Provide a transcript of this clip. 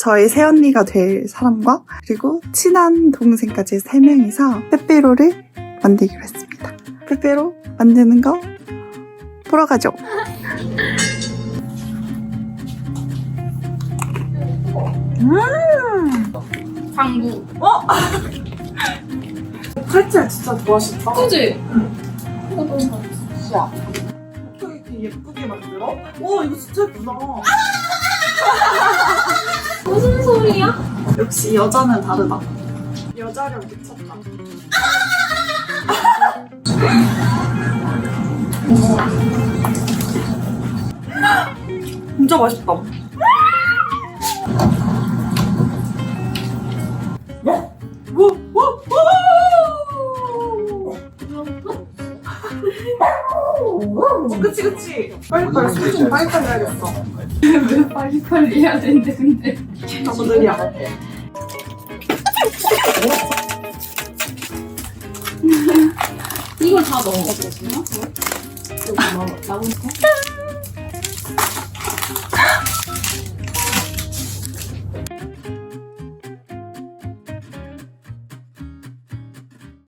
저의 새언니가 될 사람과 그리고 친한 동생까지 세 명이서 빼빼로를 만들기로 했습니다. 빼빼로 만드는 거 보러 가죠. 방구. 칼질 진짜 좋아하신다. 그지? 어떻게 이렇게 예쁘게 만들어? 와 이거 진짜 예쁘다. 소리야? 역시 여자는 다르다. 여자력 미쳤다. 진짜 맛있다. 뭐? 뭐? 뭐? 그치 그치 빨리빨리 손좀 빨리빨리 해야겠어 왜 빨리빨리 해야 되는데 근데. 느려 이걸 다 넣어. 여기 넣어. 나오니까.